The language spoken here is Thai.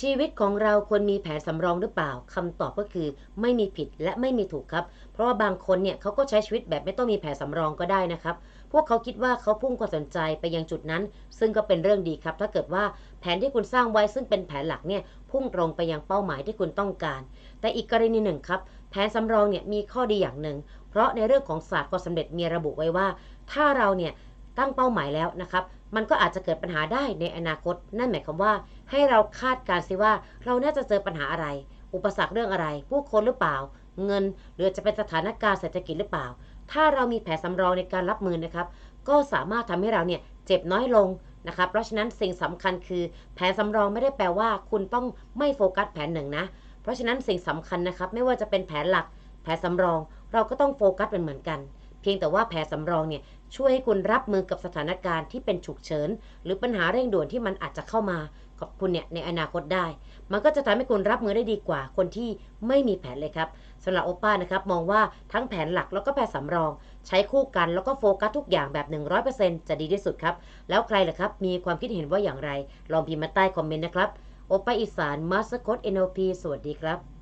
ชีวิตของเราควรมีแผนสำรองหรือเปล่าคำตอบก็คือไม่มีผิดและไม่มีถูกครับ เพราะว่าบางคนเนี่ยเขาก็ใช้ชีวิตแบบไม่ต้องมีแผนสำรองก็ได้นะครับ พวกเขาคิดว่าเขาพุ่งความสนใจไปยังจุดนั้น ซึ่งก็เป็นเรื่องดีครับ ถ้าเกิดว่าแผนที่คุณสร้างไว้ซึ่งเป็นแผนหลักเนี่ยพุ่งตรงไปยังเป้าหมายที่คุณต้องการ แต่อีกกรณีหนึ่งครับแผนสำรองเนี่ยมีข้อดีอย่างหนึ่งเพราะในเรื่องของศาสตร์ความสำเร็จมีระบุไว้ว่า ถ้าเราเนี่ย ตั้งเป้าหมายแล้วนะครับ มันก็อาจจะเกิดปัญหาได้ในอนาคต นั่นหมายความว่า ให้เราคาดการณ์ซิว่า เราน่าจะเจอปัญหาอะไร อุปสรรคเรื่องอะไร ผู้คนหรือเปล่า เงิน หรือจะเป็นสถานการณ์เศรษฐกิจหรือเปล่า ถ้าเรามีแผนสำรองในการรับมือนะครับ ก็สามารถทำให้เราเนี่ยเจ็บน้อยลงนะครับ เพราะฉะนั้นสิ่งสำคัญคือ แผนสำรองไม่ได้แปลว่า คุณต้องไม่โฟกัสแผนหนึ่งนะ เพราะฉะนั้นสิ่งสำคัญนะครับ ไม่ว่าจะเป็นแผนหลัก แผนสำรอง เราก็ต้องโฟกัสเป็นเหมือนกัน พียงแต่ว่าแผนสำรองเนี่ยช่วยให้คุณรับมือกับสถานการณ์ที่เป็นฉุกเฉิน หรือปัญหาเร่งด่วนที่มันอาจจะเข้ามากับคุณเนี่ยในอนาคตได้ มันก็จะทำให้คุณรับมือได้ดีกว่าคนที่ไม่มีแผนเลยครับสำหรับโอป้านะครับมองว่าทั้งแผนหลักแล้วก็แผนสำรอง ใช้คู่กันแล้วก็โฟกัสทุกอย่างแบบ 100%จะดีที่สุดครับ แล้วใครล่ะครับ มีความคิดเห็นว่าอย่างไร ลองพิมพ์มาใต้คอมเมนต์นะครับโอป้าอีสานมาสคอต NLP สวัสดีครับ